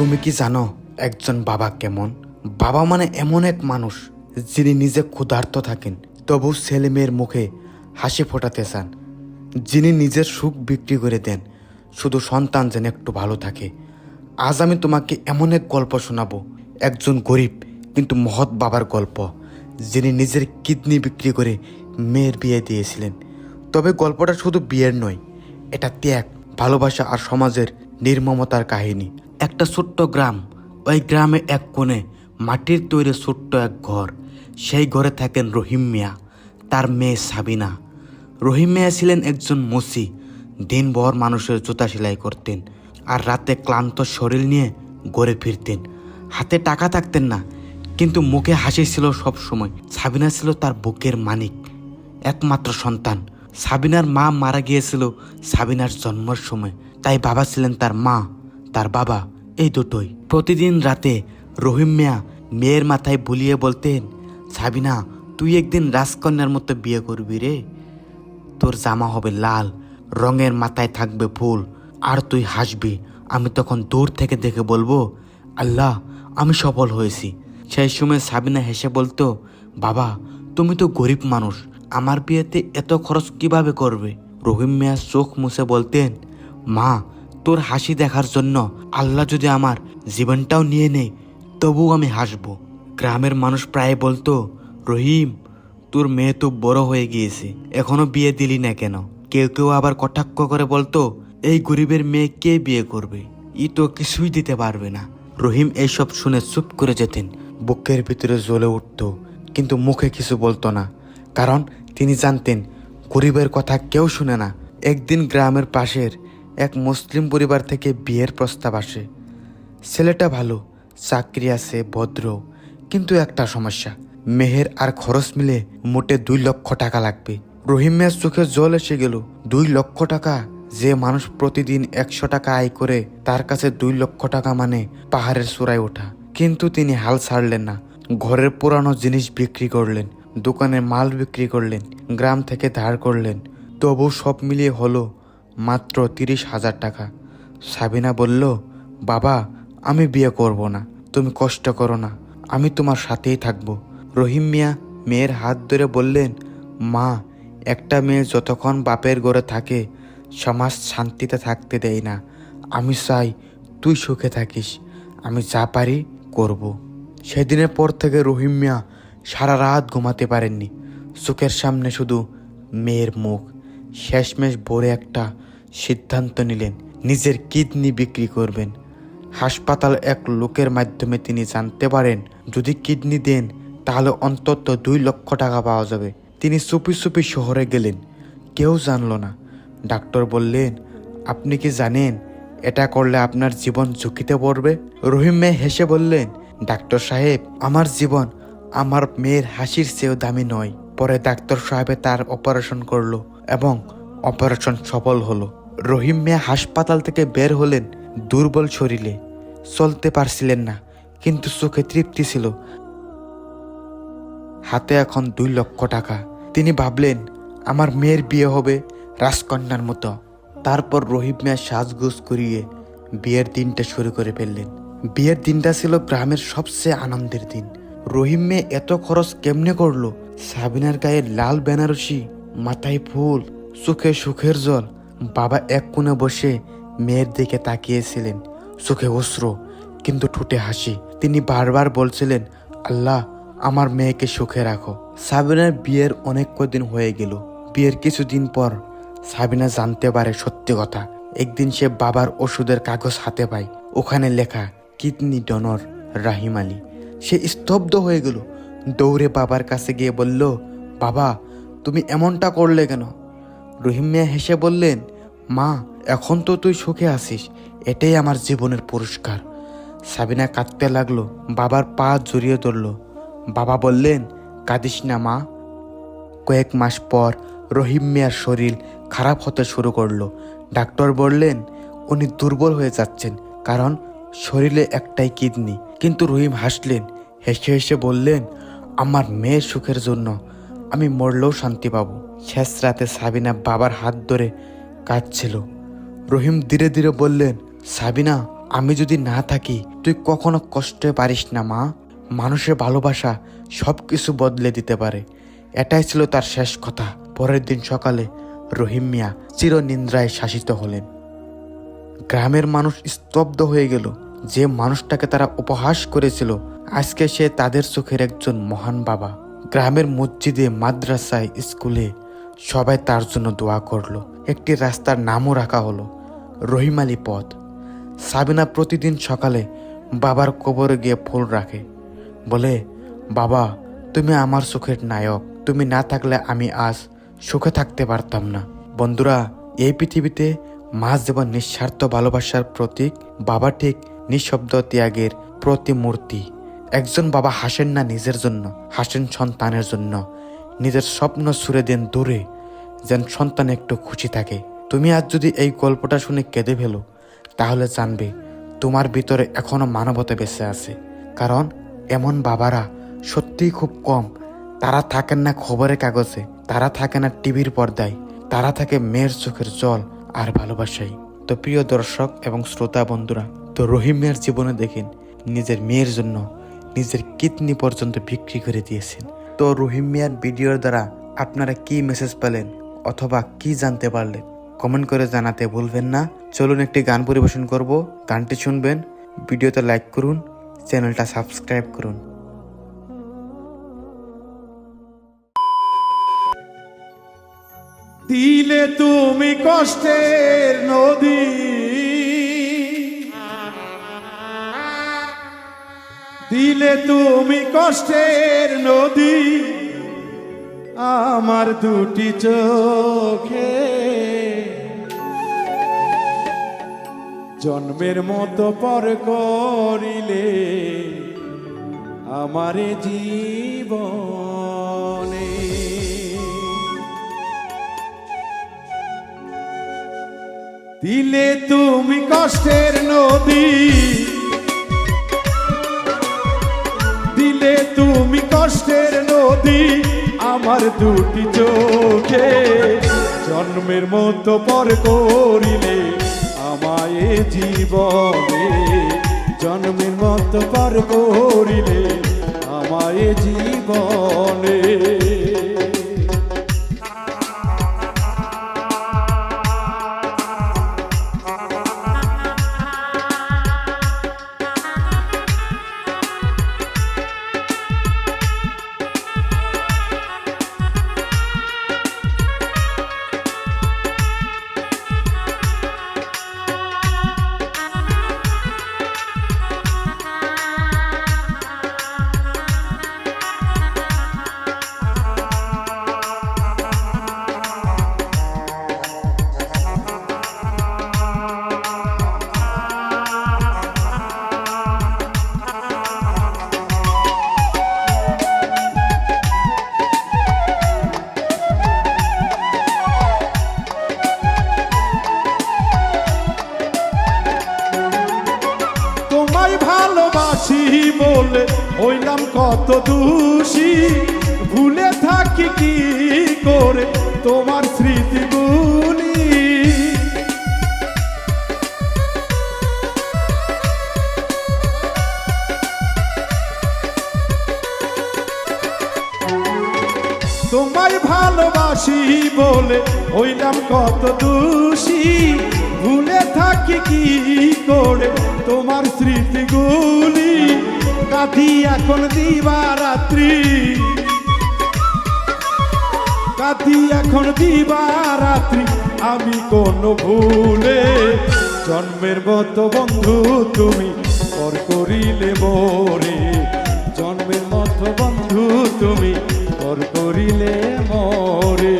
তুমি কি জানো একজন বাবা কেমন? বাবা মানে এমন এক মানুষ যিনি নিজে ক্ষুধার্ত থাকেন, তবু ছেলে মেয়ের মুখে হাসি ফোটাতে চান। যিনি নিজের সুখ বিক্রি করে দেন, শুধু সন্তান যেন একটু ভালো থাকে। আজ আমি তোমাকে এমন এক গল্প শোনাবো। একজন গরিব কিন্তু মহৎ বাবার গল্প, যিনি নিজের কিডনি বিক্রি করে মেয়ের বিয়ে দিয়েছিলেন। তবে গল্পটা শুধু বিয়ের নয়, এটা ত্যাগ, ভালোবাসা আর সমাজের নির্মমতার কাহিনী। একটা ছোট্ট গ্রাম, ওই গ্রামে এক কোণে মাটির তৈরি ছোট্ট এক ঘর। সেই ঘরে থাকেন রহিম মিয়া, তার মেয়ে সাবিনা। রহিম মিয়া ছিলেন একজন মসি, দিনভর মানুষের জুতা সেলাই করতেন আর রাতে ক্লান্ত শরীর নিয়ে ঘরে ফিরতেন। হাতে টাকা থাকতেন না, কিন্তু মুখে হাসি ছিল সব সময়। সাবিনা ছিল তার বুকের মানিক, একমাত্র সন্তান। সাবিনার মা মারা গিয়েছিল সাবিনার জন্মের সময়। তাই বাবা ছিলেন তার মা, তার বাবা এই দুটোই। প্রতিদিন রাতে রহিম মিয়া মেয়ের মাথায় বুলিয়ে বলতেন, সাবিনা, তুই একদিন রাজকন্যার মতো বিয়ে করবি রে। তোর জামা হবে লাল, রঙের মাথায় থাকবে ফুল, আর তুই হাসবি। আমি তখন দূর থেকে দেখে বলব, আল্লাহ, আমি সফল হয়েছি। সেই সময় সাবিনা হেসে বলতো, বাবা, তুমি তো গরিব মানুষ, আমার বিয়েতে এত খরচ কীভাবে করবে? রহিম মিয়া চোখ মুছে বলতেন মা, তোর হাসি দেখার জন্য আল্লাহ যদি আমার জীবনটাও নিয়ে নেয়, তবুও আমি হাসব। গ্রামের মানুষ প্রায় বলতো, রহিম, তোর মেয়ে তো বড় হয়ে গিয়েছে, এখনও বিয়ে দিলি না কেন? কেউ কেউ আবার কটাক্ষ করে বলতো, এই গরিবের মেয়ে কে বিয়ে করবে? ই তো কিছুই দিতে পারবে না। রহিম এইসব শুনে চুপ করে যেতেন। বুকের ভিতরে জ্বলে উঠত, কিন্তু মুখে কিছু বলতো না। কারণ তিনি জানতেন, গরিবের কথা কেউ শুনে না। একদিন গ্রামের পাশের এক মুসলিম পরিবার থেকে বিয়ের প্রস্তাব আসে। ছেলেটা ভালো, চাকরি আছে, ভদ্র, কিন্তু একটা সমস্যা। মেহের আর খরচ মিলে মোটে দুই লক্ষ টাকা লাগবে। রহিম চোখে জল এসে গেল। দুই লক্ষ টাকা? যে মানুষ প্রতিদিন একশো টাকা আয় করে, তার কাছে দুই লক্ষ টাকা মানে পাহাড়ের চূড়ায় ওঠা। কিন্তু তিনি হাল ছাড়লেন না। ঘরের পুরানো জিনিস বিক্রি করলেন দোকানে মাল বিক্রি করলেন, গ্রাম থেকে ধার করলেন। তবু সব মিলিয়ে হলো মাত্র তিরিশ হাজার টাকা। সাবিনা বলল, বাবা, আমি বিয়ে করব না। তুমি কষ্ট করো না। আমি তোমার সাথেই থাকব। রহিম মিয়া মেয়ের হাত ধরে বললেন, মা, একটা মেয়ে যতক্ষণ বাপের ঘরে থাকে, সমাজ শান্তিতে থাকতে দেয় না। আমি চাই তুই সুখে থাকিস। আমি যা পারি করব। সেদিনের পর থেকে রহিম মিয়া সারা রাত ঘুমাতে পারেননি। চোখের সামনে শুধু মেয়ের মুখ। শেষমেশ ভোরে একটা সিদ্ধান্ত নিলেন, নিজের কিডনি বিক্রি করবেন। হাসপাতাল এক লোকের মাধ্যমে তিনি জানতে পারেন, যদি কিডনি দেন, তাহলে অন্তত দুই লক্ষ টাকা পাওয়া যাবে। তিনি চুপি চুপি শহরে গেলেন, কেউ জানল না। ডাক্তার বললেন, আপনি কি জানেন, এটা করলে আপনার জীবন ঝুঁকিতে পড়বে? রহিম মেয়ে হেসে বললেন, ডাক্তার সাহেব, আমার জীবন আমার মেয়ের হাসির চেয়েও দামি নয়। পরে ডাক্তার সাহেবে তার অপারেশন করল এবং অপারেশন সফল হলো। রহিম মিয়া হাসপাতাল থেকে বের হলেন, দুর্বল শরীরে। চলতে পারছিলেন না, কিন্তু চোখে তৃপ্তি ছিল। হাতে এখন দুই লক্ষ টাকা। তিনি ভাবলেন, আমার মেয়ের বিয়ে হবে রাজকন্যার মতো। তারপর রহিম মিয়া সাজগোজ করিয়ে বিয়ের দিনটা শুরু করে ফেললেন। বিয়ের দিনটা ছিল গ্রামের সবচেয়ে আনন্দের দিন। রহিম মেয়ে এত খরচ কেমনে করল? সাবিনার গায়ে লাল বেনারসি, মাথায় ফুল, চোখে সুখের জল বাবা এক কোণে বসে মেয়ের দিকে তাকিয়েছিলেন। চোখে অশ্র, কিন্তু ঠুটে হাসি। তিনি বারবার বলছিলেন, আল্লাহ, আমার মেয়েকে সুখে রাখো। সাবিনার বিয়ের অনেক কদিন হয়ে গেল। বিয়ের কিছুদিন পর সাবিনা জানতে পারে সত্যি কথা। একদিন সে বাবার ওষুধের কাগজ হাতে পায়। ওখানে লেখা, কিডনি ডনর রাহিম আলী। সে স্তব্ধ হয়ে গেল। দৌড়ে বাবার কাছে গিয়ে বলল, বাবা, তুমি এমনটা করলে কেন? রহিম মিয়া হেসে বললেন, মা, এখন তো তুই সুখে আসিস এটাই আমার জীবনের পুরস্কার। সাবিনা কাঁদতে লাগল, বাবার পা জড়িয়ে ধরল। বাবা বললেন, কাঁদিস না, মা। কয়েক মাস পর রহিম মিয়ার শরীর খারাপ হতে শুরু করল। ডাক্তার বললেন, উনি দুর্বল হয়ে যাচ্ছেন, কারণ শরীরে একটাই কিডনি। কিন্তু রহিম হাসলেন, হেসে হেসে বললেন, আমার মেয়ের সুখের জন্য। আমি মরলেও শান্তি পাবো। শেষ রাতে সাবিনা বাবার হাত ধরে কাঁদছিল। রহিম ধীরে ধীরে বললেন, সাবিনা, আমি যদি না থাকি, তুই কখনো কষ্টে পারিস না, মা। মানুষের ভালোবাসা সব কিছু বদলে দিতে পারে। এটাই ছিল তার শেষ কথা। পরের দিন সকালে রহিম মিয়া চিরনিন্দ্রায় শাসিত হলেন। গ্রামের মানুষ স্তব্ধ হয়ে গেল। যে মানুষটাকে তারা উপহাস করেছিল, আজকে সে তাদের চোখের একজন মহান বাবা। গ্রামের মসজিদে, মাদ্রাসায়, স্কুলে সবাই তার জন্য দোয়া করল। একটি রাস্তার নামও রাখা হলো আলী পথ। সাবিনা প্রতিদিন সকালে বাবার কবরে গিয়ে ফুল রাখে। বলে, বাবা, তুমি আমার সুখের নায়ক। তুমি না থাকলে আমি আজ সুখে থাকতে পারতাম না। বন্ধুরা, এই পৃথিবীতে মা যেমন নিঃস্বার্থ ভালোবাসার প্রতীক, বাবা ঠিক নিঃশব্দ ত্যাগের প্রতিমূর্তি। একজন বাবা হাসেন না নিজের জন্য, হাসেন সন্তানের জন্য। নিজের স্বপ্ন ছুড়ে দেন দূরে, যেন সন্তান একটু খুশি থাকে। তুমি আজ যদি এই গল্পটা শুনে কেঁদে ফেলো, তাহলে জানবে তোমার ভিতরে এখনও মানবতা বেঁচে আছে। কারণ এমন বাবারা সত্যিই খুব কম। তারা থাকেন না খবরের কাগজে, তারা থাকে না টিভির পর্দায়, তারা থাকে মেয়ের চোখের জল আর ভালোবাসাই তো প্রিয় দর্শক এবং শ্রোতা বন্ধুরা, তো রহিম মিয়ার জীবনে দেখেন নিজের মেয়ের জন্য নিজের কিডনি পর্যন্ত বিক্রি করে দিয়েছেন। তো রহিম মিয়ার ভিডিওর দ্বারা আপনারা কি মেসেজ পেলেন অথবা কি জানতে পারলেন কমেন্ট করে জানাতে ভুলবেন না। চলুন একটি গান পরিবেশন করব, গানটি শুনবেন, ভিডিওতে লাইক করুন, চ্যানেলটা সাবস্ক্রাইব করুন। দিলে তুমি কষ্টের নদী। দিলে তুমি কষ্টের নদী, আমার দুটি চোখে। জন্মের মতো পর করিলে আমারে জীবনে। দিলে তুমি কষ্টের নদী তুমি কষ্টের নদী, আমার দুটি চোখে। জন্মের মতো পর করিলে আমায় জীবনে। জন্মের মতো পর করিলে হইলাম কত দোষী, ভুলে থাকি কি করে তোমার স্মৃতিগুলি? তোমায় ভালোবাসি বলে হইলাম কত দোষী ভুলে থাকি কি করে তোমার স্মৃতিগুলি? কাঁদি এখন দিবারাত্রি। কাঁদি এখন দিবারাত্রি, আমি কোন ভুলে জন্মের মতো বন্ধু তুমি পর করিলে মোরে জন্মের মতো বন্ধু তুমি পর করিলে মোরে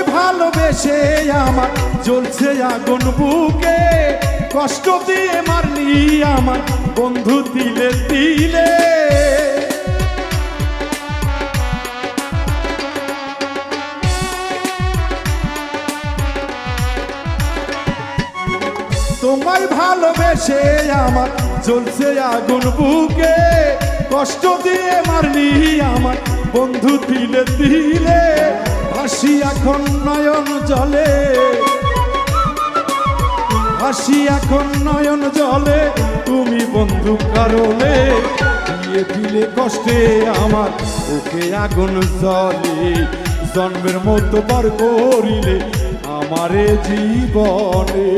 তোমায় ভালোবেসে আমার জ্বলছে আগুন বুকে। কষ্ট দিয়ে মারলি আমার বন্ধু দিলে দিলে তোমায় ভালোবেসে আমার জ্বলছে আগুন বুকে। কষ্ট দিয়ে মারলি আমার বন্ধু দিলে দিলে হাসি এখন নয়ন জলে। হাসি এখন নয়ন জলে, তুমি বন্ধু কারণে দিয়ে দিলে কষ্টে আমার ওকে আগুন জলে জন্মের মতো বার করিলে আমারে জীবনে।